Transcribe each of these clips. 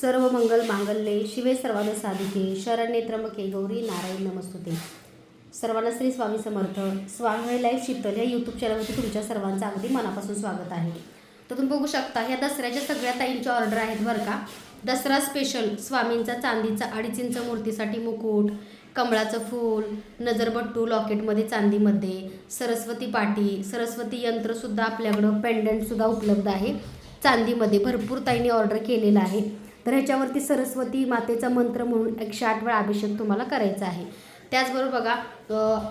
सर्व मंगल मांगल्ये शिवे सर्वांना साधिके शरण्ये त्र्यंबके गौरी नारायण नमस्तुते. सर्वांना श्री स्वामी समर्थ. स्वामी लाईफ शीतल या यूट्यूब चॅनलवरती तुमच्या सर्वांचं अगदी मनापासून स्वागत आहे. तर तुम्ही बघू शकता ह्या दसऱ्याच्या सगळ्या ताईंच्या ऑर्डर आहेत बरं का. दसरा स्पेशल स्वामींचा चांदीचा अडीच इंच मूर्तीसाठी मुकुट कमळाचं फूल नजरबट्टू लॉकेटमध्ये चांदीमध्ये सरस्वती पाटी सरस्वती यंत्रसुद्धा आपल्याकडं पेंडंटसुद्धा उपलब्ध आहे. चांदीमध्ये भरपूर ताईने ऑर्डर केलेलं आहे. तर ह्याच्यावरती सरस्वती मातेचा मंत्र म्हणून एकशे आठ वेळा अभिषेक तुम्हाला करायचा आहे. त्याचबरोबर बघा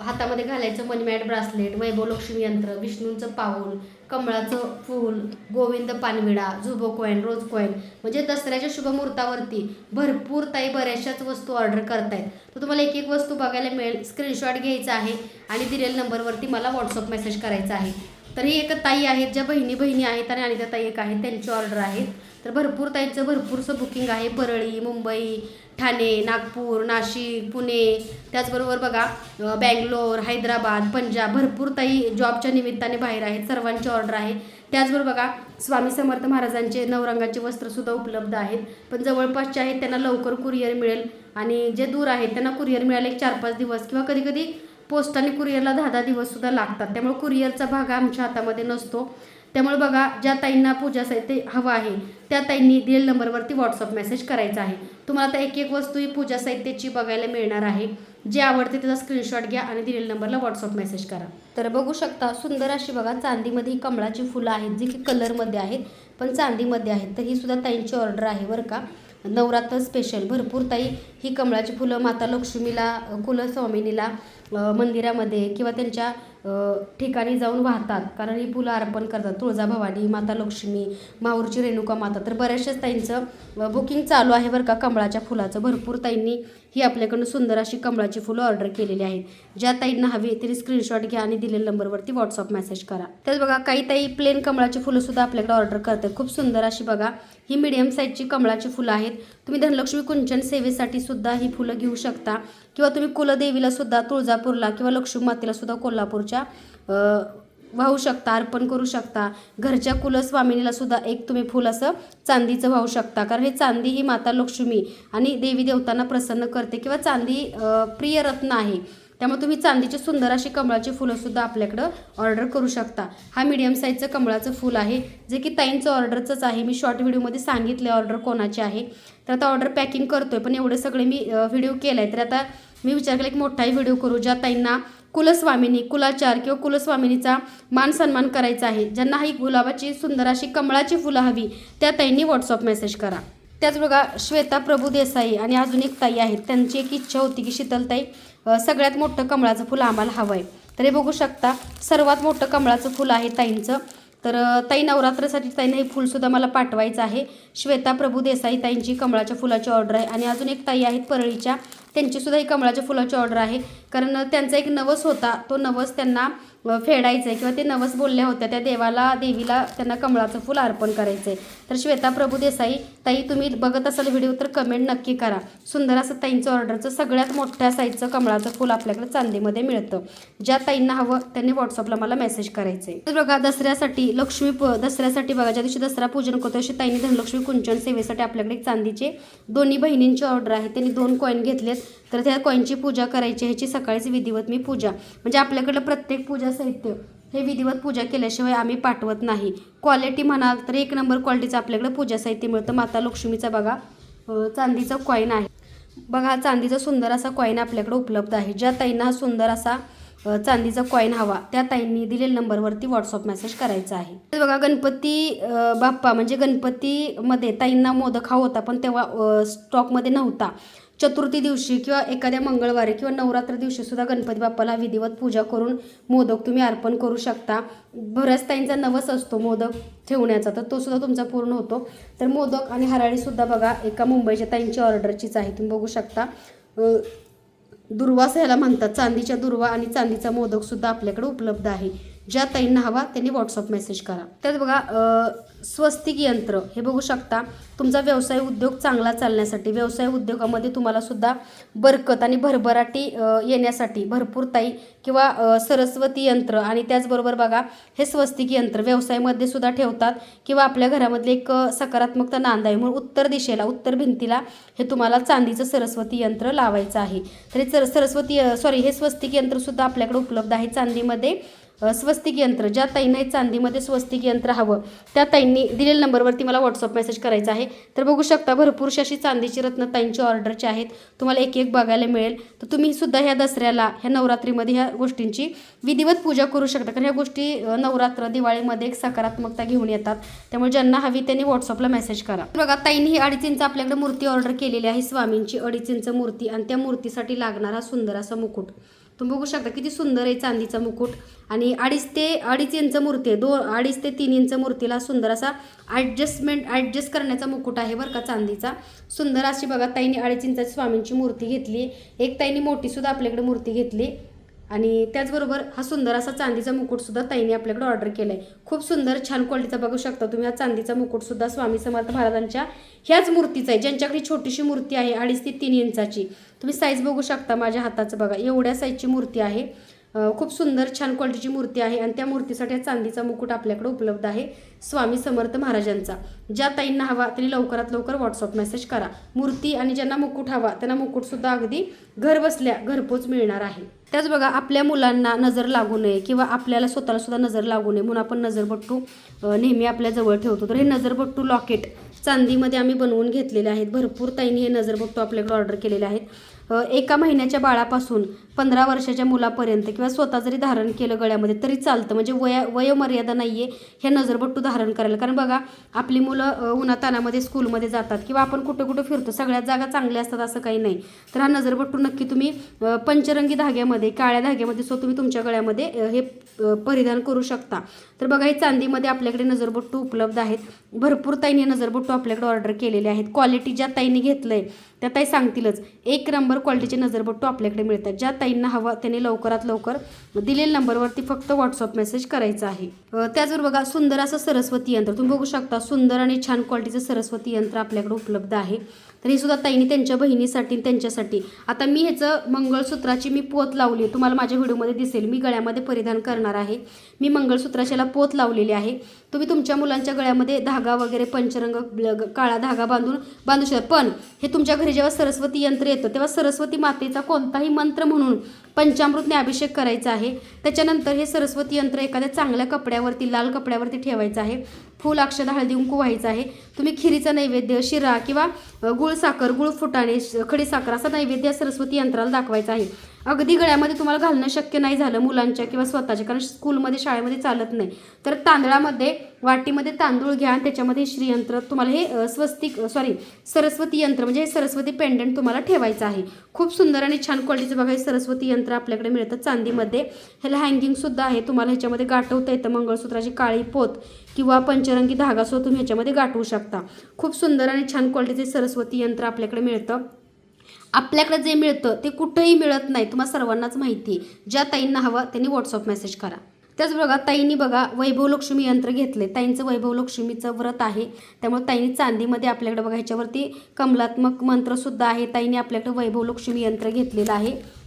हातामध्ये घालायचं मनीमॅट ब्रासलेट वैभवलक्ष्मी यंत्र विष्णूंचं पाऊल कमळाचं फूल गोविंद पानविडा झुबो कॉईन रोज कॉईन म्हणजे दसऱ्याच्या शुभमुहूर्तावरती भरपूर ताई बऱ्याचशाच वस्तू ऑर्डर करतायत. तर तुम्हाला एक एक वस्तू बघायला मिळेल. स्क्रीनशॉट घ्यायचा आहे आणि दिलेल्या नंबरवरती मला व्हॉट्सअप मेसेज करायचा आहे. तर ही एक ताई आहेत ज्या बहिणी बहिणी आहेत आणि अनिता ताई एक आहेत त्यांची ऑर्डर आहेत तर भरपूर ताईंचं भरपूरसं बुकिंग आहे. परळी मुंबई ठाणे नागपूर नाशिक पुणे. त्याचबरोबर बघा बँगलोर हैदराबाद पंजाब भरपूर ताई जॉबच्या निमित्ताने बाहेर आहेत. सर्वांची ऑर्डर आहे. त्याचबरोबर बघा स्वामी समर्थ महाराजांचे नवरंगाचे वस्त्रसुद्धा उपलब्ध आहेत. पण जवळपासचे आहेत त्यांना लवकर कुरिअर मिळेल. आणि जे दूर आहेत त्यांना कुरिअर मिळाले एक चार पाच दिवस किंवा कधी पोस्ट पोस्टाने कुरिअरला दहा दहा दिवससुद्धा लागतात. त्यामुळे कुरिअरचा भाग आमच्या हातामध्ये नसतो. त्यामुळे बघा ज्या ताईंना पूजा साहित्य हवं आहे त्या ताईंनी दिलेल्या नंबरवरती व्हॉट्सअप मेसेज करायचा आहे. तुम्हाला आता एक एक वस्तू ही पूजा साहित्याची बघायला मिळणार आहे. जे आवडते त्याचा स्क्रीनशॉट घ्या आणि दिलेल्या नंबरला व्हॉट्सअप मेसेज करा. तर बघू शकता सुंदर अशी बघा चांदीमध्ये ही कमळाची फुलं आहेत जी की कलरमध्ये आहेत पण चांदीमध्ये आहेत. तर ही सुद्धा ताईंची ऑर्डर आहे बरं का. नवरात्र स्पेशल भरपूर ताई ही कमळाची फुलं माता लक्ष्मीला कुलस्वामिनीला मंदिरामध्ये किंवा त्यांच्या ठिकाणी जाऊन वाहतात. कारण ही फुलं अर्पण करतात. तुळजाभवानी माता लक्ष्मी माहूरची रेणुका माता. तर बऱ्याचशाच ताईंचं बुकिंग चालू आहे बरं का कमळाच्या फुलाचं. भरपूर ताईंनी ही आपल्याकडून सुंदर अशी कमळाची फुलं ऑर्डर केलेली आहेत. ज्या ताईंना हवी तरी स्क्रीनशॉट घ्या आणि दिलेल्या नंबरवरती व्हॉट्सअप मेसेज करा. तर बघा काही ताई प्लेन कमळाची फुलंसुद्धा आपल्याकडे ऑर्डर करतात. खूप सुंदर अशी बघा ही मीडियम साईजची कमळाची फुलं आहेत. तुम्ही धनलक्ष्मी कुंचन सेवेसाठी सुद्धा ही फुलं घेऊ शकता. किंवा तुम्ही कुलदेवीला सुद्धा तुळजापूरला किंवा लक्ष्मी मातेला सुद्धा कोल्हापूरच्या वाहू शकता अर्पण करू शकता. घरच्या कुलस्वामिनीला सुद्धा एक तुम्ही फुल असं चांदीचं वाहू शकता. कारण हे चांदी ही माता लक्ष्मी आणि देवी देवतांना प्रसन्न करते किंवा चांदी प्रिय रत्न आहे. त्यामुळे तुम्ही चांदीची सुंदर अशी कमळाची फुलंसुद्धा आपल्याकडं ऑर्डर करू शकता. हा मीडियम साईजचं कमळाचं फुल आहे जे की ताईंचं ऑर्डरचंच आहे. मी शॉर्ट व्हिडिओमध्ये सांगितलं ऑर्डर कोणाची आहे. तर आता ऑर्डर पॅकिंग करतो आहे पण एवढं सगळे मी व्हिडिओ केला आहे तर आता मी विचार केला एक मोठाही व्हिडिओ करू ज्या ताईंना कुलस्वामिनी कुलाचार किंवा कुलस्वामिनीचा मान सन्मान करायचा आहे. ज्यांना ही गुलाबाची सुंदर अशी कमळाची फुलं हवी त्या ताईंनी व्हॉट्सअप मेसेज करा. त्याच बघा श्वेता प्रभू देसाई आणि अजून एक ताई आहेत. त्यांची एक इच्छा होती की शीतलताई सगळ्यात मोठं कमळाचं फुलं आम्हाला हवं आहे तर हे बघू शकता सर्वात मोठं कमळाचं फुल आहे ताईंचं. तर ताई नवरात्रासाठी ताईंना हे फुलसुद्धा मला पाठवायचं आहे. श्वेता प्रभू देसाई ताईंची कमळाच्या फुलाची ऑर्डर आहे. आणि अजून एक ताई आहेत परळीच्या. त्यांचीसुद्धा ही कमळाच्या फुलाची ऑर्डर आहे. कारण त्यांचा एक नवस होता. तो नवस त्यांना फेडायचं फेडायचा आहे किंवा ते नवस बोलल्या होत्या. त्या देवाला देवीला त्यांना कमळाचं फुल अर्पण करायचं आहे तर श्वेता प्रभू देसाई ताई तुम्ही बघत असाल व्हिडिओ तर कमेंट नक्की करा. सुंदर असं ताईंचं ऑर्डरचं सगळ्यात मोठ्या साईजचं कमळाचं फुल आपल्याकडे चांदीमध्ये मिळतं. ज्या ताईंना हवं त्यांनी व्हॉट्सअपला मला मेसेज करायचं आहे तर बघा दसऱ्यासाठी लक्ष्मी प दसऱ्यासाठी बघा ज्या दिवशी दसरा पूजन करतो अशी ताईंनी धनलक्ष्मी कुंचन सेवेसाठी आपल्याकडे एक चांदीचे दोन्ही बहिणींची ऑर्डर आहे. त्यांनी दोन कॉईन घेतलेत. तर त्या कॉईनची पूजा करायची ह्याची सकाळीच विधिवत मी पूजा. म्हणजे आपल्याकडं प्रत्येक पूजा साहित्य हे विधिवत पूजा केल्याशिवाय आम्ही पाठवत नाही. क्वालिटी म्हणाल तर एक नंबर क्वालिटीचं आपल्याकडे पूजा साहित्य मिळतं. माता लक्ष्मीचा बघा चांदीचा कॉईन आहे. बघा हा चांदीचा सुंदर असा कॉईन आपल्याकडे उपलब्ध आहे. ज्या ताईंना हा सुंदर असा चांदीचा कॉईन हवा त्या ताईंनी दिलेल्या नंबरवरती व्हॉट्सअप मेसेज करायचा आहे. तर बघा गणपती बाप्पा म्हणजे गणपतीमध्ये ताईंना मोदक हा होता पण तेव्हा स्टॉकमध्ये नव्हता. चतुर्थी दिवशी किंवा एखाद्या मंगळवारी किंवा नवरात्र दिवशी सुद्धा गणपती बाप्पाला विधिवत पूजा करून मोदक तुम्ही अर्पण करू शकता. बऱ्याच ताईंचा नवस असतो मोदक ठेवण्याचा तर तो सुद्धा तुमचा पूर्ण होतो. तर मोदक आणि हराळीसुद्धा बघा एका मुंबईच्या ताईंची ऑर्डरचीच आहे तुम्ही बघू शकता. दुर्वास ह्याला म्हणतात चांदीच्या दुर्वा आणि चांदीचा मोदक सुद्धा आपल्याकडे उपलब्ध आहे. ज्या ताईंना हवा त्यांनी व्हॉट्सअप मेसेज करा. त्यात बघा स्वस्तिक यंत्र हे बघू शकता. तुमचा व्यवसाय उद्योग चांगला चालण्यासाठी व्यवसाय उद्योगामध्ये तुम्हाला सुद्धा बरकत आणि भरभराटी येण्यासाठी भरपूर ताई किंवा सरस्वती यंत्र आणि त्याचबरोबर बघा हे स्वस्तिक यंत्र व्यवसायामध्ये सुद्धा ठेवतात किंवा आपल्या घरामधले एक सकारात्मकता नांद आहे म्हणून उत्तर दिशेला उत्तर भिंतीला हे तुम्हाला चांदीचं सरस्वती यंत्र लावायचं आहे. तर हे सर सरस्वती सॉरी हे स्वस्तिक यंत्रसुद्धा आपल्याकडे उपलब्ध आहे चांदीमध्ये. स्वस्तिक यंत्र ज्या ताईंना चांदीमध्ये स्वस्तिक यंत्र हवं त्या ताईंनी दिलेल्या नंबरवरती मला व्हॉट्सअप मेसेज करायचा आहे. तर बघू शकता भरपूरशी अशी चांदीची रत्न ताईंची ऑर्डरची आहेत. तुम्हाला एक एक बघायला मिळेल. तर तुम्ही सुद्धा ह्या दसऱ्याला ह्या नवरात्रीमध्ये ह्या गोष्टींची विधिवत पूजा करू शकता. कारण ह्या गोष्टी नवरात्र दिवाळीमध्ये एक सकारात्मकता घेऊन येतात. त्यामुळे ज्यांना हवी त्यांनी व्हॉट्सअपला मेसेज करा. बघा ताईंनी ही अडीच इंच आपल्याकडे मूर्ती ऑर्डर केलेली आहे. स्वामींची अडीच इंच मूर्ती आणि त्या मूर्तीसाठी लागणारा सुंदर असा मुकुट. तुम्ही बघू शकता किती सुंदर आहे चांदीचा मुकुट. आणि अडीच ते अडीच इंच मूर्ती आहे. दो अडीच ते तीन इंच मूर्तीला सुंदर असा ॲडजस्टमेंट ॲडजस्ट करण्याचा मुकुट आहे बरं का चांदीचा. सुंदर अशी बघा ताईने अडीच इंचाची स्वामींची मूर्ती घेतली. एक ताईने मोठीसुद्धा आपल्याकडे मूर्ती घेतली. आणि त्याचबरोबर हा सुंदर असा चांदीचा मुकुटसुद्धा ताईने आपल्याकडे ऑर्डर केला आहे खूप सुंदर छान क्वालिटीचा बघू शकता तुम्ही. हा चांदीचा मुकुटसुद्धा स्वामी समर्थ महाराजांच्या ह्याच मूर्तीचा आहे. ज्यांच्याकडे छोटीशी मूर्ती आहे अडीच ते तीन इंचाची. तुम्ही साईज बघू शकता माझ्या हाताचं बघा. एवढ्या साईजची मूर्ती आहे. खूप सुंदर छान क्वालिटीची मूर्ती आहे आणि त्या मूर्तीसाठी चांदीचा मुकुट आपल्याकडे उपलब्ध आहे स्वामी समर्थ महाराजांचा. ज्या ताईंना हवा त्यांनी लवकरात लवकर व्हॉट्सअप मेसेज करा. मूर्ती आणि ज्यांना मुकुट हवा त्यांना मुकुटसुद्धा अगदी घर बसल्या घरपोच मिळणार आहे. त्याच बघा आपल्या मुलांना नजर लागू नये किंवा आपल्याला स्वतःला सुद्धा नजर लागू नये म्हणून आपण नजरबट्टू नेहमी आपल्या जवळ ठेवतो. तर हे नजरबट्टू लॉकेट चांदीमध्ये आम्ही बनवून घेतलेले आहेत. भरपूर ताईंनी हे नजर बघतो आपल्याकडे ऑर्डर केलेले आहेत. एका महिन्याच्या बाळापासून पंधरा वर्षाच्या मुलापर्यंत किंवा स्वतः जरी धारण केलं गळ्यामध्ये तरी चालतं. म्हणजे वया वयोमर्यादा नाही आहे हे नजरबट्टू धारण करायला. कारण बघा आपली मुलं उन्हातानामध्ये स्कूलमध्ये जातात किंवा आपण कुठं कुठं फिरतो सगळ्यात जागा चांगल्या असतात असं काही नाही. तर हा नजरबट्टू नक्की तुम्ही पंचरंगी धाग्यामध्ये काळ्या धाग्यामध्ये सो तुम्ही तुमच्या गळ्यामध्ये हे परिधान करू शकता. तर बघा हे चांदीमध्ये आपल्याकडे नजरबट्टू उपलब्ध आहेत. भरपूर ताईंनी हे नजरबट्टू आपल्याकडे ऑर्डर केलेले आहेत. क्वालिटी ज्या ताईनी घेतलं आहे त्या ताई सांगतीलच एक नंबर क्वालिटीचे नजरबट्टू आपल्याकडे मिळतात. ज्या ताईंना हवं त्यांनी लवकरात लवकर दिलेल्या नंबरवरती फक्त व्हॉट्सअप मेसेज करायचा आहे. त्याचबरोबर बघा सुंदर असं सरस्वती यंत्र. तुम्ही बघू शकता सुंदर आणि छान क्वालिटीचं सरस्वती यंत्र आपल्याकडे उपलब्ध आहे. तर हे सुद्धा ताईने त्यांच्या बहिणीसाठी आणि त्यांच्यासाठी. आता मी ह्याचं मंगळसूत्राची मी पोत लावली आहे. तुम्हाला माझ्या व्हिडिओमध्ये दिसेल. मी गळ्यामध्ये परिधान करणार आहे. मी मंगळसूत्राच्याला पोत लावलेली आहे. तुम्ही तुमच्या मुलांच्या गळ्यामध्ये धागा वगैरे पंचरंग काळा धागा बांधून बांधू शकता. पण हे तुमच्या घरी जेव्हा सरस्वती यंत्र येतं तेव्हा सरस्वती मातेचा कोणताही मंत्र म्हणून पंचामृतने अभिषेक करायचा आहे. त्याच्यानंतर हे सरस्वती यंत्र एखाद्या चांगल्या कपड्यावरती लाल कपड्यावरती ठेवायचं आहे. फूल अक्षदा हळदी कुंकू व्हायचं आहे. तुम्ही खिरीचा नैवेद्य शिरा किंवा गुळ साखर गुळ फुटाणे श- खडी साखर असा नैवेद्य सरस्वती यंत्राला दाखवायचा आहे. अगदी गळ्यामध्ये तुम्हाला घालणं शक्य नाही झालं मुलांच्या किंवा स्वतःच्या कारण स्कूलमध्ये शाळेमध्ये चालत नाही. तर तांदळामध्ये वाटीमध्ये तांदूळ घ्या आणि त्याच्यामध्ये श्रीयंत्र तुम्हाला हे स्वस्तिक सॉरी सरस्वती यंत्र म्हणजे हे सरस्वती पेंडंट तुम्हाला ठेवायचं आहे. खूप सुंदर आणि छान क्वालिटीचं बघा हे सरस्वती यंत्र आपल्याकडे मिळतं चांदीमध्ये. ह्याला हँगिंगसुद्धा आहे तुम्हाला ह्याच्यामध्ये गाठवता येतं मंगळसूत्राची काळी पोत किंवा पंचरंगी धागा तुम्ही ह्याच्यामध्ये गाठवू शकता. खूप सुंदर आणि छान क्वालिटीचे सरस्वती यंत्र आपल्याकडे मिळतं. आपल्याकडे जे मिळतं ते कुठंही मिळत नाही. तुम्हाला सर्वांनाच माहिती आहे. ज्या ताईंना हवं त्यांनी व्हॉट्सअप मेसेज करा. त्याच बघा ताईंनी बघा वैभव लक्ष्मी यंत्र घेतले. ताईंचं वैभव लक्ष्मीचं व्रत आहे. त्यामुळे ताईंनी चांदीमध्ये आपल्याकडे बघा ह्याच्यावरती कमलात्मक मंत्रसुद्धा आहे. ताईंनी आपल्याकडे वैभव लक्ष्मी यंत्र घेतलेलं आहे.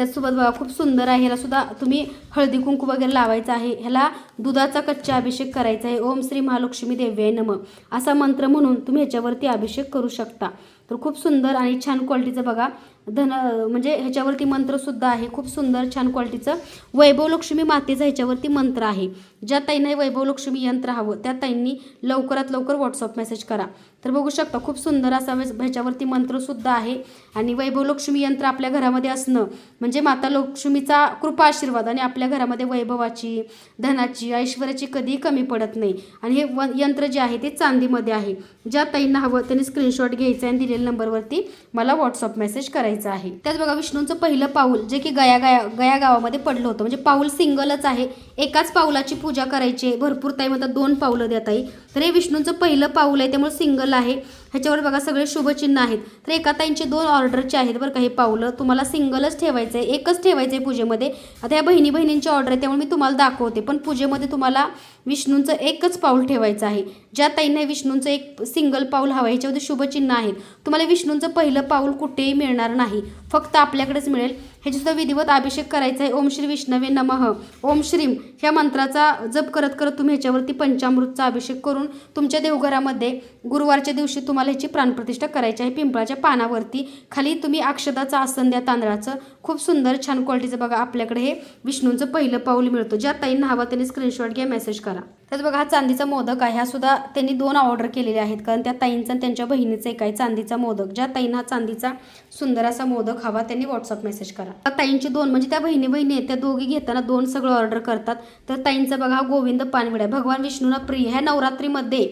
त्याचसोबत बघा खूप सुंदर आहे. ह्याला सुद्धा तुम्ही हळदी कुंकू वगैरे लावायचं आहे. ह्याला दुधाचा कच्चा अभिषेक करायचा आहे. ओम श्री महालक्ष्मी देव्याय नम. असा मंत्र म्हणून तुम्ही ह्याच्यावरती अभिषेक करू शकता. तर खूप सुंदर आणि छान क्वालिटीचं बघा धन म्हणजे ह्याच्यावरती मंत्रसुद्धा आहे. खूप सुंदर छान क्वालिटीचं. वैभव लक्ष्मी ह्याच्यावरती मंत्र आहे. ज्या ताईंना वैभवलक्ष्मी वैभव लक्ष्मी यंत्र हवं त्या ताईंनी लवकरात लवकर व्हॉट्सअप मेसेज करा. तर बघू शकता खूप सुंदर असा ह्याच्यावरती मंत्रसुद्धा आहे. आणि वैभव लक्ष्मी यंत्र आपल्या घरामध्ये असणं म्हणजे माता लक्ष्मीचा कृपा आशीर्वाद आणि आपल्या घरामध्ये वैभवाची धनाची ऐश्वर्याची कधीही कमी पडत नाही. आणि हे व यंत्र जे आहे ते चांदीमध्ये आहे. ज्या ताईंना हवं त्यांनी स्क्रीनशॉट घ्यायचा आणि दिलेल्या नंबरवरती मला व्हॉट्सअप मेसेज करायचा आहे. त्याच बघा विष्णूंचं पहिलं पाऊल जे की गया गया गया गावामध्ये पडलं होतं. म्हणजे पाऊल सिंगलच आहे. एकाच पाऊलाची पूजा करायची आहे. भरपूर ताई म्हणतात दोन पाऊलं द्या ताई. तर हे विष्णूंचं पहिलं पाऊल आहे त्यामुळे सिंगल आहे. ह्याच्यावर बघा सगळे शुभचिन्ह आहेत. तर एका ताईंचे दोन ऑर्डरचे आहेत बरं का हे पावलं तुम्हाला सिंगलच ठेवायचं आहे एकच ठेवायचं आहे पूजेमध्ये. आता या बहिणी बहिणींची ऑर्डर आहे त्यामुळे मी तुम्हाला दाखवते. पण पूजेमध्ये तुम्हाला विष्णूंचं एकच पाऊल ठेवायचं आहे. ज्या ताईंना विष्णूंचं एक सिंगल पाऊल हवं ह्याच्यामध्ये शुभचिन्ह आहेत. तुम्हाला विष्णूंचं पहिलं पाऊल कुठेही मिळणार नाही. फक्त आपल्याकडेच मिळेल. ह्याच्यासुद्धा विधिवत अभिषेक करायचा आहे. ओम श्री विष्णवे नमः. ओम श्रीम ह्या मंत्राचा जप करत करत तुम्ही ह्याच्यावरती पंचामृतचा अभिषेक करून तुमच्या देवघरामध्ये गुरुवारच्या दिवशी तुम्हाला ह्याची प्राणप्रतिष्ठा करायची आहे पिंपळाच्या पानावरती. खाली तुम्ही अक्षदाचं आसन द्या तांदळाचं. खूप सुंदर छान क्वालिटीचं बघा आपल्याकडे हे विष्णूंचं पहिलं पाऊल मिळतं. ज्या ताईंना हवा त्यांनी स्क्रीनशॉट घ्या मेसेज करा. तर बघा हा चांदीचा मोदक आहे. हा सुद्धा त्यांनी दोन ऑर्डर केलेले आहेत. कारण त्या ताईंचा त्यांच्या बहिणीचा एक आहे चांदीचा मोदक. ज्या ताईंना हा चांदीचा सुंदर असा मोदक हवा त्यांनी व्हॉट्सअप मेसेज करा. त्या ताईंची दोन म्हणजे त्या बहिणी बहिणी आहेत त्या दोघी घेताना दोन सगळं ऑर्डर करतात. तर ताईंचा बघा हा गोविंद पानविडा आहे. भगवान विष्णूला प्रिय. ह्या नवरात्रीमध्ये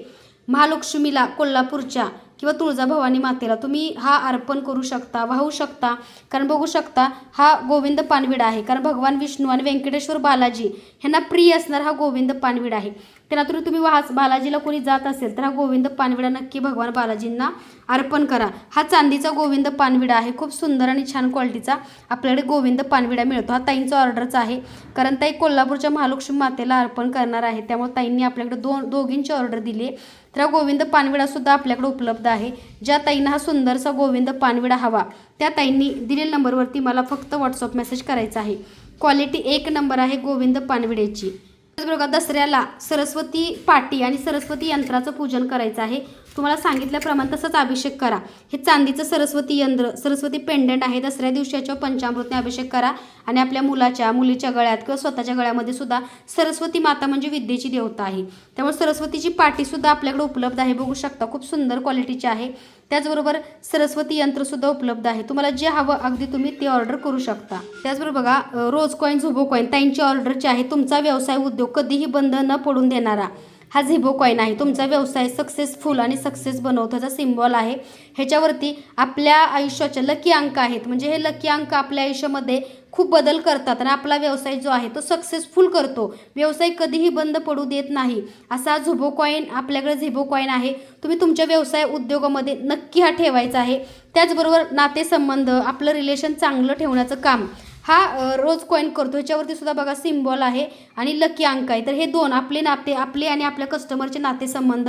महालक्ष्मीला कोल्हापूरच्या किंवा तुळजाभवानी मातेला तुम्ही हा अर्पण करू शकता वाहू शकता. कारण बघू शकता हा गोविंद पानविडा आहे. कारण भगवान विष्णू आणि व्यंकटेश्वर बालाजी ह्यांना प्रिय असणार हा गोविंद पानविडा आहे. त्यांना तुम्ही वाह बालाजीला कोणी जात असेल तर हा गोविंद पानविडा नक्की भगवान बालाजींना अर्पण करा. हा चांदीचा गोविंद पानविडा आहे. खूप सुंदर आणि छान क्वालिटीचा आपल्याकडे गोविंद पानविडा मिळतो. हा ताईंचा ऑर्डरचा आहे. कारण ताई कोल्हापूरच्या महालक्ष्मी मातेला अर्पण करणार आहे. त्यामुळे ताईंनी आपल्याकडे दोन दोघींची ऑर्डर दिली आहे. तर गोविंद पानविडासुद्धा आपल्याकडे उपलब्ध आहे. ज्या ताईंना हा सुंदरसा गोविंद पानविडा हवा त्या ताईंनी दिलेल्या नंबरवरती मला फक्त व्हॉट्सअप मेसेज करायचा आहे. क्वालिटी एक नंबर आहे गोविंद पानविड्याची त्याचबरोबर दसऱ्याला सरस्वती पाटी आणि सरस्वती यंत्राचं पूजन करायचं आहे. तुम्हाला सांगितल्याप्रमाणे तसंच अभिषेक करा. हे चांदीचं सरस्वती यंत्र सरस्वती पेंडंट आहे दसऱ्या दिवशी याच्यावर पंचामृतने अभिषेक करा. आणि आपल्या मुलाच्या मुलीच्या गळ्यात किंवा स्वतःच्या गळ्यामध्ये सुद्धा सरस्वती माता म्हणजे विद्येची देवता आहे. त्यामुळे सरस्वतीची पाटीसुद्धा आपल्याकडे उपलब्ध आहे. बघू शकता खूप सुंदर क्वालिटीची आहे. त्याचबरोबर सरस्वती यंत्रसुद्धा उपलब्ध आहे. तुम्हाला जे हवं अगदी तुम्ही ते ऑर्डर करू शकता. त्याचबरोबर बघा रोज कॉईन झुबो कॉईन त्यांची ऑर्डरची आहे तुमचा व्यवसाय उद्योग कधीही बंद न पडून देणारा. हा झिबो कॉईन आहे तुमचा व्यवसाय सक्सेसफुल आणि सक्सेस बनवताचा सिम्बॉल आहे. ह्याच्यावरती आपल्या आयुष्याचे लकी अंक आहेत. म्हणजे हे लकी अंक आपल्या आयुष्यामध्ये खूप बदल करतात आणि आपला व्यवसाय जो आहे तो सक्सेसफुल करतो. व्यवसाय कधीही बंद पडू देत नाही. असा झुबो कॉईन आपल्याकडे झिबो कॉईन आहे. तुम्ही तुमच्या व्यवसाय उद्योगामध्ये नक्की हा ठेवायचा आहे. त्याचबरोबर नातेसंबंध आपलं रिलेशन चांगलं ठेवण्याचं काम. हा रोज कॉईन करतो. ह्याच्यावरती सुद्धा बघा सिम्बॉल आहे आणि लकी अंक आहे. तर हे दोन आपले नाते आपले आणि आपल्या कस्टमरचे नातेसंबंध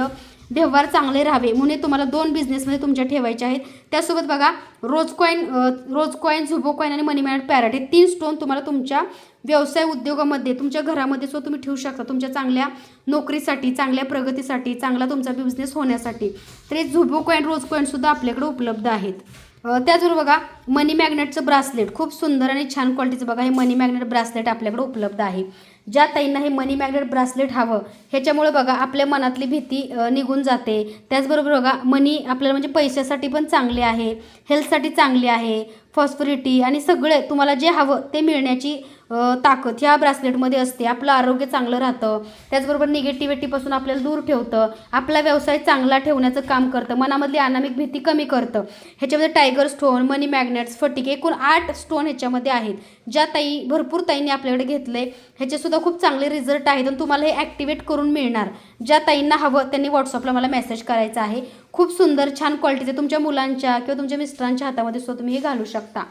व्यवहार चांगले राहावे म्हणून हे तुम्हाला दोन बिझनेसमध्ये तुमच्या ठेवायचे आहेत. त्यासोबत बघा रोज कॉईन रोज कॉईन झुबो कॉईन आणि मनी मॅनेट पॅरट हे तीन स्टोन तुम्हाला तुमच्या व्यवसाय उद्योगामध्ये तुमच्या घरामध्ये सुद्धा तुम्ही ठेवू शकता. तुमच्या चांगल्या नोकरीसाठी चांगल्या प्रगतीसाठी चांगला तुमचा बिझनेस होण्यासाठी. तर हे झुबो कॉईन रोज कॉईनसुद्धा आपल्याकडे उपलब्ध आहेत. त्याचबरोबर बघा मनी मॅग्नेटचं ब्रासलेट खूप सुंदर आणि छान क्वालिटीचं बघा हे मनी मॅग्नेट ब्रासलेट आपल्याकडे उपलब्ध आहे. ज्या ताईंना हे मनी मॅग्नेट ब्रासलेट हवं ह्याच्यामुळे बघा आपल्या मनातली भीती निघून जाते. त्याचबरोबर बघा मनी आपल्याला म्हणजे पैशासाठी पण चांगले आहे हेल्थसाठी चांगले आहे फॉस्फरिटी आणि सगळे तुम्हाला जे हवं ते मिळण्याची ताकद ह्या ब्रासलेटमध्ये असते. आपलं आरोग्य चांगलं राहतं. त्याचबरोबर निगेटिव्हिटीपासून आपल्याला दूर ठेवतं. आपला व्यवसाय चांगला ठेवण्याचं काम करतं. मनामधली अनामिक भीती कमी करतं. ह्याच्यामध्ये टायगर स्टोन मनी मॅग्नेट्स फटिक एकूण आठ स्टोन ह्याच्यामध्ये आहेत. ज्या ताई भरपूर ताईंनी आपल्याकडे घेतले ह्याचेसुद्धा खूप चांगले रिझल्ट आहेत आणि तुम्हाला हे ॲक्टिवेट करून मिळणार. ज्या ताईंना हवं त्यांनी व्हॉट्सअपला मला मेसेज करायचा आहे. खूप सुंदर छान क्वालिटीचे तुमच्या मुलांच्या किंवा तुमच्या मिस्टरांच्या हातामध्ये सुद्धा तुम्ही हे घालू शकता.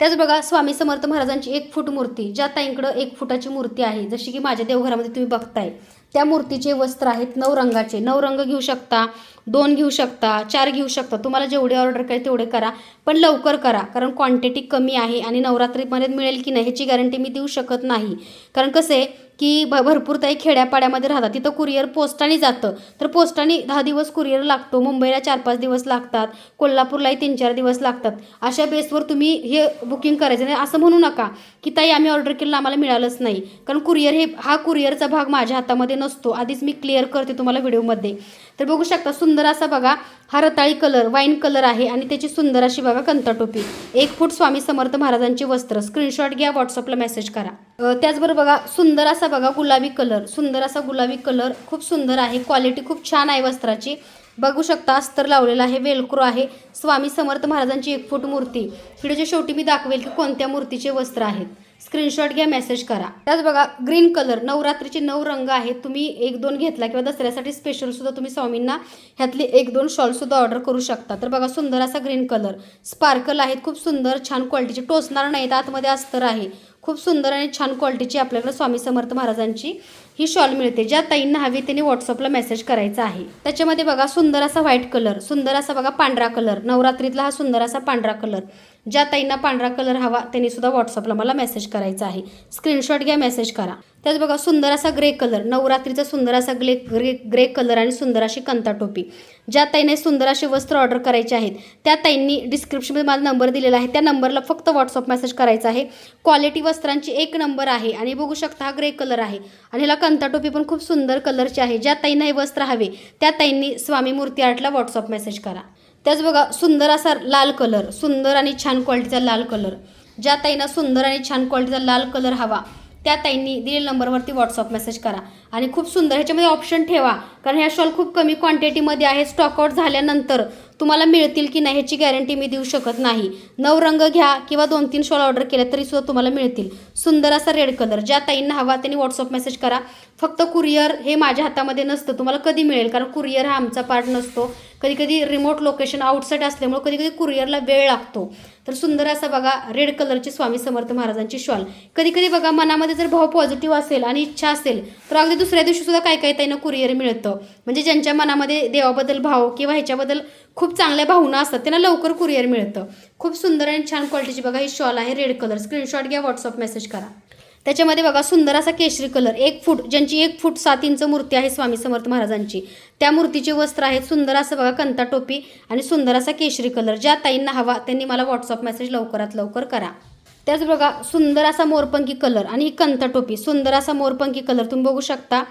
त्याच बघा स्वामी समर्थ महाराजांची एक फूट मूर्ती ज्या ताईंकडं एक फुटाची मूर्ती आहे जशी की माझ्या देवघरामध्ये तुम्ही बघताय. त्या मूर्तीचे वस्त्र आहेत नऊ रंगाचे. नऊ रंग घेऊ शकता दोन घेऊ शकता चार घेऊ शकता. तुम्हाला जेवढे ऑर्डर करायचे तेवढे करा पण लवकर करा कारण क्वांटिटी कमी आहे आणि नवरात्रीमध्ये मिळेल की नाही ह्याची गॅरंटी मी देऊ शकत नाही. कारण कसं आहे की भ भरपूर ताई खेड्यापाड्यामध्ये राहतात. तिथं कुरिअर पोस्टाने जातं. तर पोस्टाने दहा दिवस कुरिअर लागतो. मुंबईला चार पाच दिवस लागतात. कोल्हापूरलाही तीन चार दिवस लागतात. अशा बेसवर तुम्ही हे बुकिंग करायचं. नाही असं म्हणू नका की ताई आम्ही ऑर्डर केलं आम्हाला मिळालंच नाही. कारण कुरिअर हे हा कुरिअरचा भाग माझ्या हातामध्ये नसतो. आधीच मी क्लिअर करते तुम्हाला व्हिडिओमध्ये तर बघू शकता सुंदर असा बघा हा रताळी कलर वाईन कलर आहे आणि त्याची सुंदर अशी बघा कंतटोपी. एक फूट स्वामी समर्थ महाराजांचे वस्त्र. स्क्रीनशॉट घ्या व्हॉट्सअपला मेसेज करा. त्याचबरोबर बघा सुंदर असा बघा गुलाबी कलर. सुंदर असा गुलाबी कलर खूप सुंदर आहे. क्वालिटी खूप छान आहे वस्त्राची. बघू शकता अस्तर लावलेलं आहे वेलक्रो आहे. स्वामी समर्थ महाराजांची एक फूट मूर्ती. व्हिडिओच्या शेवटी मी दाखवेल की कोणत्या मूर्तीचे वस्त्र आहेत. स्क्रीनशॉट घ्या मेसेज करा. त्याच बघा ग्रीन कलर नवरात्रीचे नऊ रंग आहेत. तुम्ही एक दोन घेतला किंवा दसऱ्यासाठी स्पेशल सुद्धा तुम्ही स्वामींना ह्यातले एक दोन शॉलसुद्धा ऑर्डर करू शकता. तर बघा सुंदर असा ग्रीन कलर. स्पार्कल आहेत खूप सुंदर छान क्वालिटीचे टोचणार नाहीत आतमध्ये अस्तर आहे. खूप सुंदर आणि छान क्वालिटीची आपल्याकडे स्वामी समर्थ महाराजांची ही शॉल मिळते ज्या ताईंना हवी त्यांनी व्हॉट्सअपला मेसेज करायचा आहे. त्याच्यामध्ये बघा सुंदर असा व्हाईट कलर सुंदर असा बघा पांढरा कलर नवरात्रीतला हा सुंदर असा पांढरा कलर ज्या ताईंना पांढरा कलर हवा त्यांनी सुद्धा व्हॉट्सअपला मला मेसेज करायचा आहे. स्क्रीनशॉट घ्या मेसेज करा. त्याच बघा सुंदर असा ग्रे कलर नवरात्रीचा सुंदर असा ग्रे ग्रे ग्रे कलर आणि सुंदर अशी कंता टोपी. ज्या ताईने सुंदर असे वस्त्र ऑर्डर करायचे आहेत त्या ताईंनी डिस्क्रिप्शनमध्ये माझा नंबर दिलेला आहे. त्या नंबरला फक्त व्हॉट्सअप मेसेज करायचा आहे. क्वालिटी वस्त्रांची एक नंबर आहे आणि बघू शकता हा ग्रे कलर आहे. आणि ह्याला कंता टोपी पण खूप सुंदर कलरची आहे. ज्या ताईंना हे वस्त्र हवे त्या ताईंनी स्वामी मूर्ती आर्टला व्हॉट्सअप मेसेज करा. त्याच बघा सुंदर असा लाल कलर सुंदर आणि छान क्वालिटीचा लाल कलर. ज्या ताईंना सुंदर आणि छान क्वालिटीचा लाल कलर हवा त्या ताईंनी दिलेल्या नंबरवरती व्हॉट्सअप मेसेज करा. आणि खूप सुंदर ह्याच्यामध्ये ऑप्शन ठेवा. कारण ह्या शॉल खूप कमी क्वांटिटीमध्ये आहे स्टॉकआउट झाल्यानंतर. तुम्हाला मिळतील की नाही ह्याची गॅरंटी मी देऊ शकत नाही. नऊ रंग घ्या किंवा दोन तीन शॉल ऑर्डर केल्या तरी सुद्धा तुम्हाला मिळतील. सुंदर असा रेड कलर ज्या ताईंना हवा त्यांनी व्हॉट्सअप मेसेज करा. फक्त कुरिअर हे माझ्या हातामध्ये नसतं तुम्हाला कधी मिळेल? कारण कुरिअर हा आमचा पार्ट नसतो. कधी कधी रिमोट लोकेशन आउटसाईड असल्यामुळे कधी कधी कुरिअरला वेळ लागतो. तर सुंदर असा बघा रेड कलरची स्वामी समर्थ महाराजांची शॉल कधी कधी बघा मनामध्ये जर भाव पॉझिटिव्ह असेल आणि इच्छा असेल तर अगदी दुसऱ्या दिवशी सुद्धा काय काय त्यांना कुरिअर मिळतं. म्हणजे ज्यांच्या मनामध्ये देवाबद्दल भाव किंवा ह्याच्याबद्दल खूप चांगल्या भावना असतात त्यांना लवकर कुरिअर मिळतं. खूप सुंदर आणि छान क्वालिटीची बघा ही शॉल आहे रेड कलर स्क्रीनशॉट घ्या व्हॉट्सअप मेसेज करा. त्याच्यामध्ये बघा सुंदर असा केशरी कलर एक फूट ज्यांची एक फूट सात इंच मूर्ती आहे स्वामी समर्थ महाराजांची. त्या मूर्तीचे वस्त्र आहेत सुंदर असं बघा कंता टोपी आणि सुंदर असा केशरी कलर ज्या ताईंना हवा त्यांनी मला व्हॉट्सअप मेसेज लवकरात लवकर करा. त्याच बघा सुंदर असा मोरपंखी कलर आणि ही कंता टोपी. सुंदर असा मोरपंखी कलर तुम्ही बघू शकता.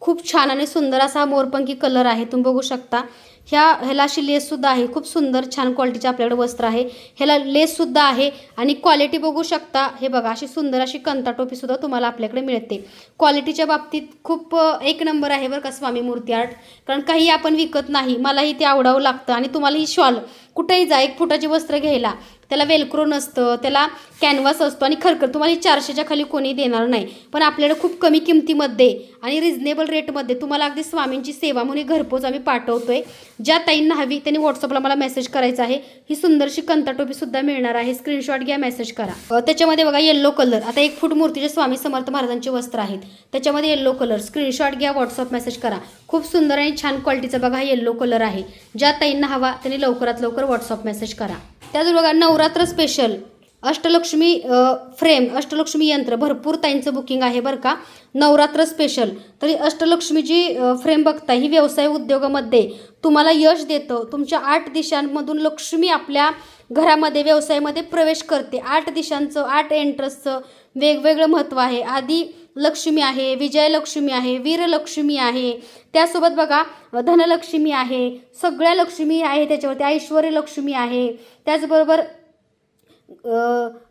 खूप छान आणि सुंदर असा मोरपंखी कलर आहे तुम्ही बघू शकता. ह्या ह्याला अशी लेससुद्धा आहे. खूप सुंदर छान क्वालिटीचे आपल्याकडे वस्त्र आहे. ह्याला लेससुद्धा आहे आणि क्वालिटी बघू शकता. हे बघा अशी सुंदर अशी कंता टोपीसुद्धा तुम्हाला आपल्याकडे मिळते. क्वालिटीच्या बाबतीत खूप एक नंबर आहे बरं का स्वामी मूर्ती आर्ट कारण काही आपण विकत नाही. मलाही ते आवडावं लागतं आणि तुम्हाला ही शॉल कुठेही जा एक फुटाचे वस्त्र घ्यायला. त्याला वेलक्रो नसतं त्याला कॅनव्हास असतो आणि खरखर तुम्हाला ही चारशेच्या खाली कोणी देणार नाही. पण आपल्याला खूप कमी किमतीमध्ये आणि रिजनेबल रेटमध्ये तुम्हाला अगदी स्वामींची सेवा म्हणून घरपोच आम्ही पाठवतोय. ज्या ताईंना हवी त्यांनी व्हॉट्सअपला मला मेसेज करायचा आहे. ही सुंदरशी कंताटोपीसुद्धा मिळणार आहे. स्क्रीनशॉट घ्या मेसेज करा. त्याच्यामध्ये बघा येल्लो कलर आता एक फूट मूर्तीचे स्वामी समर्थ महाराजांचे वस्त्र आहेत. त्याच्यामध्ये येल्लो कलर स्क्रीनशॉट घ्या व्हॉट्सअप मेसेज करा. खूप सुंदर आणि छान क्वालिटीचा बघा हा येल्लो कलर आहे. ज्या ताईंना हवा त्यांनी लवकरात लवकर व्हॉट्सअप मेसेज करा. त्याच बघा नवरात्र स्पेशल अष्टलक्ष्मी फ्रेम अष्टलक्ष्मी यंत्र भरपूर ताईंचं बुकिंग आहे बरं का. नवरात्र स्पेशल तरी अष्टलक्ष्मी अष्टलक्ष्मीची फ्रेम बघता ही व्यवसाय उद्योगामध्ये तुम्हाला यश देतं. तुमच्या आठ दिशांमधून लक्ष्मी आपल्या घरामध्ये व्यवसायामध्ये प्रवेश करते. आठ दिशांचं आठ एंट्रसचं वेगवेगळं महत्त्व आहे. आधी लक्ष्मी आहे विजयलक्ष्मी आहे वीरलक्ष्मी आहे. त्यासोबत बघा धनलक्ष्मी आहे सगळ्या लक्ष्मी आहे त्याच्यावरती ऐश्वर्य लक्ष्मी आहे. त्याचबरोबर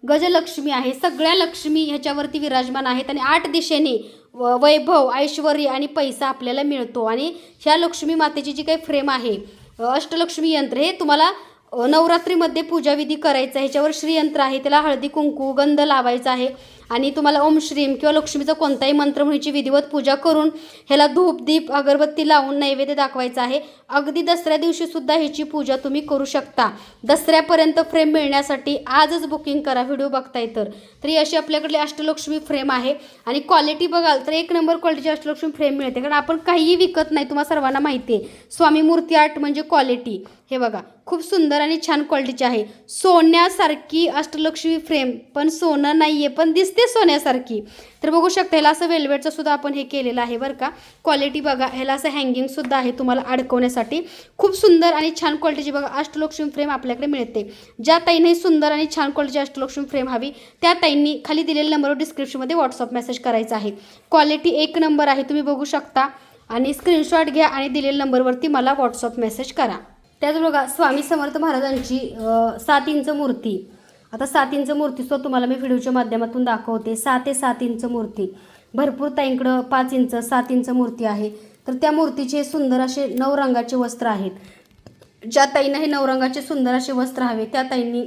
गजलक्ष्मी आहे. सगळ्या लक्ष्मी ह्याच्यावरती विराजमान आहेत आणि आठ दिशेने व- वैभव ऐश्वर आणि पैसा आपल्याला मिळतो. आणि ह्या लक्ष्मी मातेची जी काही फ्रेम आहे अष्टलक्ष्मी यंत्र हे तुम्हाला नवरात्रीमध्ये पूजाविधी करायचा आहे. ह्याच्यावर श्रीयंत्र आहे त्याला हळदी कुंकू गंध लावायचा आहे. आणि तुम्हाला ओम श्रीम किंवा लक्ष्मीचा कोणताही मंत्र म्हणूची विधिवत पूजा करून ह्याला धूप दीप अगरबत्ती लावून नैवेद्य दाखवायचा आहे. अगदी दसऱ्या दिवशीसुद्धा ह्याची पूजा तुम्ही करू शकता. दसऱ्यापर्यंत फ्रेम मिळण्यासाठी आजच बुकिंग करा व्हिडिओ बघताय तर. तरी अशी आपल्याकडली अष्टलक्ष्मी फ्रेम आहे. आणि क्वालिटी बघाल तर एक नंबर क्वालिटीची अष्टलक्ष्मी फ्रेम मिळते. कारण आपण काहीही विकत नाही तुम्हाला सर्वांना माहिती आहे. स्वामी मूर्ती आर्ट म्हणजे क्वालिटी हे बघा खूप सुंदर आणि छान क्वालिटीची आहे. सोन्यासारखी अष्टलक्ष्मी फ्रेम पण सोनं नाही आहे पण दिसते सोन्यासारखी. तर बघू शकता ह्याला असं वेल्वेटचं सुद्धा आपण हे केलेलं आहे बरं का. क्वालिटी बघा ह्याला असं हँगिंगसुद्धा आहे तुम्हाला अडकवण्यासाठी. खूप सुंदर आणि छान क्वालिटीची बघा अष्टलक्ष्मी फ्रेम आपल्याकडे मिळते. ज्या ताईंनी सुंदर आणि छान क्वालिटीची अष्टलक्ष्मी फ्रेम हवी त्या ताईंनी खाली दिलेल्या नंबरवर डिस्क्रिप्शनमध्ये व्हॉट्सअप मेसेज करायचा आहे. क्वालिटी एक नंबर आहे तुम्ही बघू शकता. आणि स्क्रीनशॉट घ्या आणि दिलेल्या नंबरवरती मला व्हॉट्सअप मेसेज करा. त्याच बघा स्वामी समर्थ महाराजांची सात इंच मूर्ती. आता सात इंच मूर्तीसुद्धा तुम्हाला मी व्हिडिओच्या माध्यमातून दाखवते. सात ते सात इंच मूर्ती. भरपूर ताईंकडं पाच इंच सात इंच मूर्ती आहे. तर त्या मूर्तीचे सुंदर असे नऊ रंगाचे वस्त्र आहेत. ज्या ताईंना हे नऊ रंगाचे सुंदर असे वस्त्र हवे त्या ताईंनी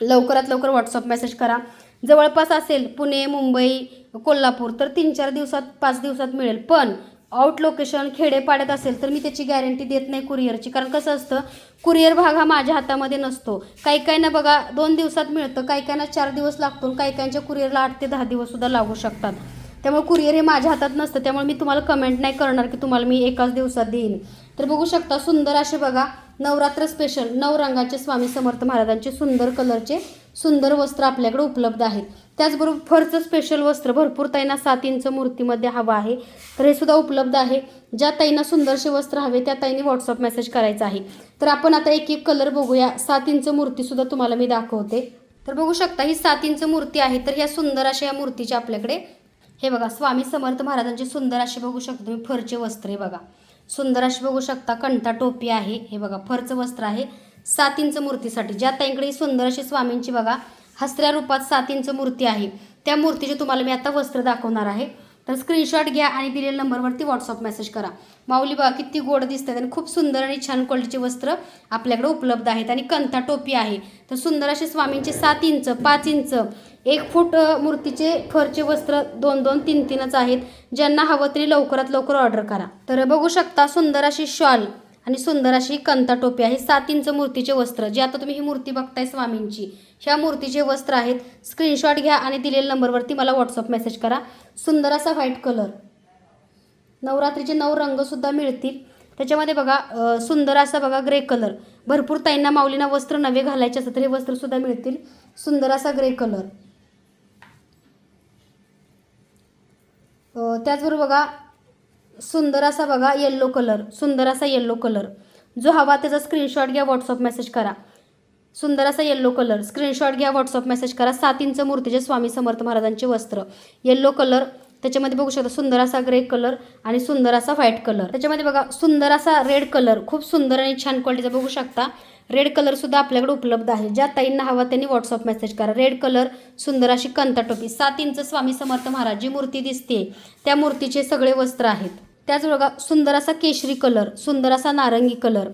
लवकरात लवकर व्हॉट्सअप मेसेज करा. जवळपास असेल पुणे मुंबई कोल्हापूर तर तीन चार दिवसात पाच दिवसात मिळेल. पण आउट लोकेशन खेडेपाड्यात असेल तर मी त्याची गॅरंटी देत नाही कुरिअरची कारण कसं असतं कुरिअर भाग हा माझ्या हातामध्ये नसतो. काही काहींना बघा दोन दिवसात मिळतं काही काहींना चार दिवस लागतो काही काहींच्या कुरिअरला आठ ते दहा दिवससुद्धा लागू शकतात. त्यामुळे कुरिअर हे माझ्या हातात नसतं त्यामुळे मी तुम्हाला कमेंट नाही करणार की तुम्हाला मी एकाच दिवसात देईन. तर बघू शकता सुंदर असे बघा नवरात्र स्पेशल नऊ रंगाचे स्वामी समर्थ महाराजांचे सुंदर कलरचे सुंदर वस्त्र आपल्याकडे उपलब्ध आहेत. त्याचबरोबर फरचं स्पेशल वस्त्र भरपूर ताईंना सात इंच मूर्तीमध्ये हवं आहे. तर हे सुद्धा उपलब्ध आहे. ज्या ताईंना सुंदरसे वस्त्र हवे त्या ताईने व्हॉट्सअप मेसेज करायचा आहे. तर आपण आता एक एक कलर बघूया. सात इंच मूर्तीसुद्धा तुम्हाला मी दाखवते. तर बघू शकता ही सात इंच मूर्ती आहे. तर ह्या सुंदर अशा या मूर्तीच्या आपल्याकडे हे बघा स्वामी समर्थ महाराजांचे सुंदर असे बघू शकता तुम्ही फरचे वस्त्र हे बघा. सुंदर असे बघू शकता कंठा टोपी आहे. हे बघा फरचं वस्त्र आहे सात इंच मूर्तीसाठी. ज्या ताईंकडे सुंदर अशी स्वामींची बघा हसऱ्या रूपात सात इंच मूर्ती आहे त्या मूर्तीचे तुम्हाला मी आता वस्त्र दाखवणार आहे. तर स्क्रीनशॉट घ्या आणि दिलेल्या नंबरवरती व्हॉट्सअप मेसेज करा. माऊली बघा किती गोड दिसतात आणि खूप सुंदर आणि छान क्वालिटीचे वस्त्र आपल्याकडे उपलब्ध आहेत. आणि कंथा टोपी आहे. तर सुंदर असे स्वामींचे सात इंच पाच इंच एक फूट मूर्तीचे फरचे वस्त्र दोन दोन तीन तीनच आहेत. ज्यांना हवं तरी लवकरात लवकर ऑर्डर करा. तर बघू शकता सुंदर अशी शॉल आणि सुंदर अशी कंता टोपी आहे. सात इंच मूर्तीचे वस्त्र. जे आता तुम्ही ही मूर्ती बघताय स्वामींची ह्या मूर्तीचे वस्त्र आहेत. स्क्रीनशॉट घ्या आणि दिलेल्या नंबरवरती मला व्हॉट्सअप मेसेज करा. सुंदर असा व्हाईट कलर. नवरात्रीचे नऊ रंगसुद्धा मिळतील. त्याच्यामध्ये बघा सुंदर असा बघा ग्रे कलर. भरपूर ताईंना माऊलींना वस्त्र नवे घालायचे असतात तर हे वस्त्रसुद्धा मिळतील. सुंदर असा ग्रे कलर. त्याचबरोबर बघा सुंदर असा बघा येल्लो कलर सुंदर असा येल्लो कलर जो हवा त्याचा स्क्रीनशॉट घ्या व्हॉट्सअप मेसेज करा. सुंदर असा येल्लो कलर स्क्रीनशॉट घ्या व्हॉट्सअप मेसेज करा. सात इंच मूर्तीचे स्वामी समर्थ महाराजांचे वस्त्र. येल्लो कलर त्याच्यामध्ये बघू शकता सुंदर असा ग्रे कलर आणि सुंदर असा व्हाईट कलर त्याच्यामध्ये बघा सुंदर असा रेड कलर खूप सुंदर आणि छान क्वालिटीचा बघू शकता. रेड कलरसुद्धा आपल्याकडे उपलब्ध आहे. ज्या ताईंना हवा त्यांनी व्हॉट्सअप मेसेज करा. रेड कलर सुंदर अशी कंता टोपी सात इंच स्वामी समर्थ महाराज जी मूर्ती दिसते त्या मूर्तीचे सगळे वस्त्र आहेत. त्याच बघा सुंदर असा केशरी कलर सुंदर असा नारंगी कलर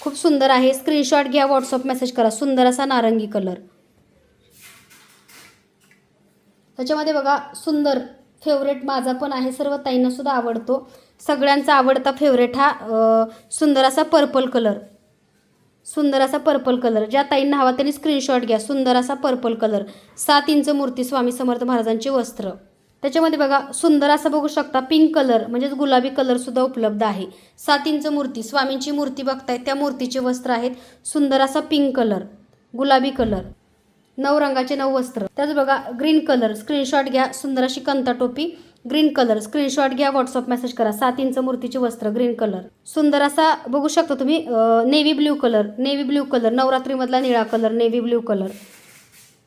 खूप सुंदर आहे. स्क्रीनशॉट घ्या व्हॉट्सअप मेसेज करा. सुंदर असा नारंगी कलर त्याच्यामध्ये बघा सुंदर फेवरेट माझा पण आहे. सर्व ताईंनासुद्धा आवडतो. सगळ्यांचा आवडता फेवरेट हा सुंदर असा पर्पल कलर सुंदर असा पर्पल कलर ज्या ताईंना हवा त्यांनी स्क्रीनशॉट घ्या. सुंदर असा पर्पल कलर सात इंच मूर्ती स्वामी समर्थ महाराजांचे वस्त्र. त्याच्यामध्ये बघा सुंदर असं बघू शकता पिंक कलर म्हणजेच गुलाबी कलरसुद्धा उपलब्ध आहे. सात इंच मूर्ती स्वामींची मूर्ती बघताय त्या मूर्तीचे वस्त्र आहेत. सुंदर असा पिंक कलर गुलाबी कलर नऊ रंगाचे नऊ वस्त्र. त्याच बघा ग्रीन कलर स्क्रीनशॉट घ्या. सुंदर अशी कंता टोपी ग्रीन कलर स्क्रीनशॉट घ्या व्हॉट्सअप मेसेज करा. सात इंच मूर्तीचे वस्त्र ग्रीन कलर सुंदर असा बघू शकता तुम्ही navy blue colour navy blue colour नवरात्रीमधला निळा कलर नेव्ही ब्ल्यू कलर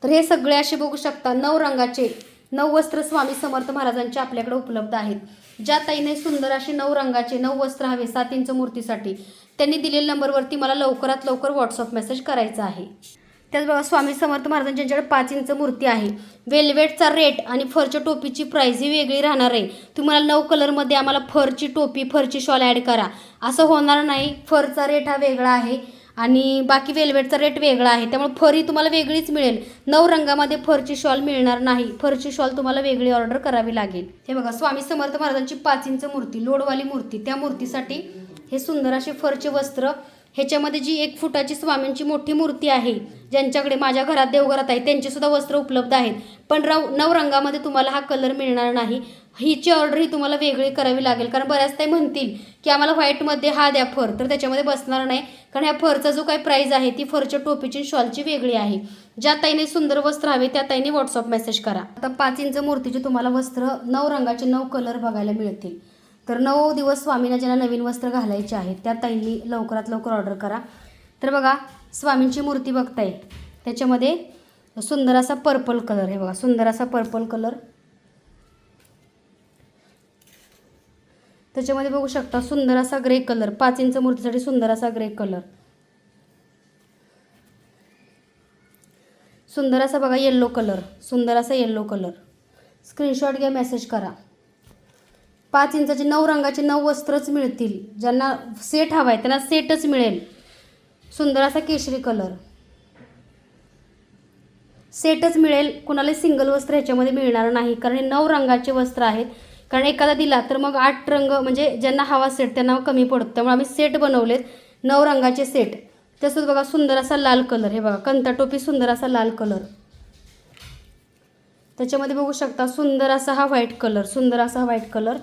तर हे सगळे असे बघू शकता नऊ रंगाचे नऊ वस्त्र स्वामी समर्थ महाराजांचे आपल्याकडे उपलब्ध आहेत. ज्या ताईने सुंदर असे नऊ रंगाचे नऊ वस्त्र हवे सात इंच मूर्तीसाठी त्यांनी दिलेल्या नंबरवरती मला लवकरात लवकर व्हॉट्सअप मेसेज करायचा आहे. त्याच बघा स्वामी समर्थ महाराजांची ज्यांच्याकडे पाच इंच मूर्ती आहे. वेल्वेटचा रेट आणि फरच्या टोपीची प्राईजही वेगळी राहणार आहे. तुम्हाला नऊ कलरमध्ये आम्हाला फरची टोपी फरची शॉल ॲड करा. असं होणार नाही. फरचा रेट हा वेगळा आहे आणि बाकी वेल्वेटचा रेट वेगळा आहे. त्यामुळे फर ही तुम्हाला वेगळीच मिळेल. नऊ रंगामध्ये फरची शॉल मिळणार नाही. फरची शॉल तुम्हाला वेगळी ऑर्डर करावी लागेल. हे बघा स्वामी समर्थ महाराजांची पाच इंच मूर्ती लोडवाली मूर्ती. त्या मूर्तीसाठी हे सुंदर असे फरचे वस्त्र ह्याच्यामध्ये जी एक फुटाची स्वामींची मोठी मूर्ती आहे ज्यांच्याकडे माझ्या घरात देवघरात आहे त्यांचीसुद्धा वस्त्र उपलब्ध आहेत. पण रव नऊ रंगामध्ये तुम्हाला हा कलर मिळणार नाही. हिची ऑर्डर ही तुम्हाला वेगळी करावी लागेल. कारण बऱ्याच ते म्हणतील की आम्हाला व्हाईटमध्ये हा द्या फर तर त्याच्यामध्ये बसणार नाही. कारण ह्या फरचा जो काही प्राईज आहे ती फरच्या टोपीची शॉलची वेगळी आहे. ज्या ताईने सुंदर वस्त्र हवे त्या ताईने व्हॉट्सअप मेसेज करा. आता पाच इंच मूर्तीचे तुम्हाला वस्त्र नऊ रंगाचे नऊ कलर बघायला मिळतील. तर नऊ दिवस स्वामींना ज्यांना नवीन वस्त्र घालायचे आहेत त्या ताईंनी लवकरात लवकर ऑर्डर करा. तर बघा स्वामींची मूर्ती बघताय. त्याच्यामध्ये सुंदर असा पर्पल कलर हे बघा सुंदर असा पर्पल कलर त्याच्यामध्ये बघू शकता सुंदर असा ग्रे कलर पाच इंच मूर्तीसाठी सुंदर असा ग्रे कलर सुंदर असा बघा येल्लो कलर सुंदर असा येल्लो कलर स्क्रीनशॉट घ्या मेसेज करा. पाच इंचाचे नऊ रंगाचे नऊ वस्त्रच मिळतील. ज्यांना सेट हवा आहे त्यांना सेटच मिळेल. सुंदर असा केशरी कलर सेटच मिळेल कुणाला सिंगल वस्त्र ह्याच्यामध्ये मिळणार नाही. कारण हे नऊ रंगाचे वस्त्र आहेत. कारण एखादा दिला तर मग आठ रंग म्हणजे ज्यांना हवा सेट त्यांना कमी पडतो. त्यामुळे आम्ही सेट बनवलेत नऊ रंगाचे सेट तसंच बघा सुंदर असा लाल कलर हे बघा कंता टोपी सुंदर असा लाल कलर त्याच्यामध्ये बघू शकता सुंदर असा हा व्हाईट कलर सुंदर असा हा व्हाईट कलर.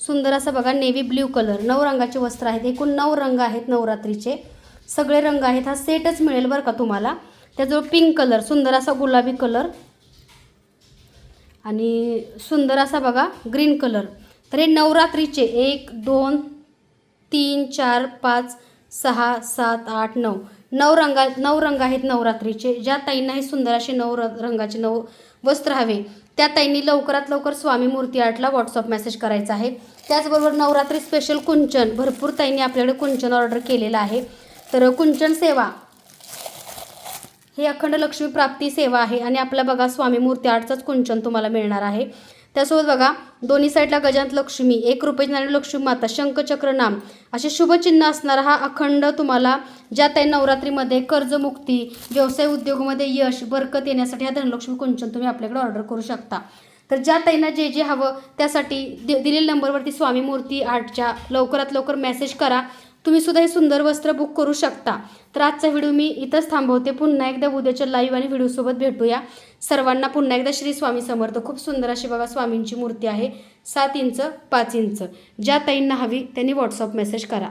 सुंदर असा बघा नेव्ही ब्ल्यू कलर. नऊ रंगाचे वस्त्र आहेत. एकूण नऊ रंग आहेत नवरात्रीचे. सगळे रंग आहेत. हा सेटच मिळेल बरं का तुम्हाला. त्याजवळ पिंक कलर सुंदर असा गुलाबी कलर. आणि सुंदर असा बघा ग्रीन कलर. तर हे नवरात्रीचे एक दोन तीन चार पाच सहा सात आठ नऊ. नऊ रंगा नऊ रंग आहेत नवरात्रीचे. ज्या ताईंना हे सुंदर असे नऊ र रंगाचे नऊ वस्त्र हवे त्या ताईंनी लवकरात लवकर स्वामी मूर्ती आर्टला व्हॉट्सअप मेसेज करायचा आहे. त्याचबरोबर नवरात्री स्पेशल कुंचन भरपूर ताईंनी आपल्याकडे कुंचन ऑर्डर केलेलं आहे. तर कुंचन सेवा ही अखंड लक्ष्मी प्राप्ती सेवा आहे आणि आपला बघा स्वामी मूर्ती आर्टचाच कुंचन तुम्हाला मिळणार आहे. त्यासोबत बघा दोन्ही साईडला गजांत लक्ष्मी एक रुपये लक्ष्मी माता शंखचक्र नाम. असे शुभचिन्ह असणारा हा अखंड तुम्हाला ज्या ताई नवरात्रीमध्ये कर्जमुक्ती व्यवसाय उद्योगामध्ये यश बरकत येण्यासाठी हा धनलक्ष्मी कुंचन तुम्ही आपल्याकडे ऑर्डर करू शकता. तर ज्या ताईंना जे जे हवं त्यासाठी दि दिलेल्या नंबरवरती स्वामी मूर्ती आर्टच्या लवकरात लवकर मेसेज करा. तुम्ही सुद्धा हे सुंदर वस्त्र बुक करू शकता. तर आजचा व्हिडिओ मी इथंच थांबवते. पुन्हा एकदा उद्याच्या लाईव्ह आणि व्हिडिओसोबत भेटूया. सर्वांना पुन्हा एकदा श्री स्वामी समर्थ. खूप सुंदर अशी बघा स्वामींची मूर्ती आहे. सात इंच पाच इंच. ज्या ताईंना हवी त्यांनी व्हॉट्सअप मेसेज करा.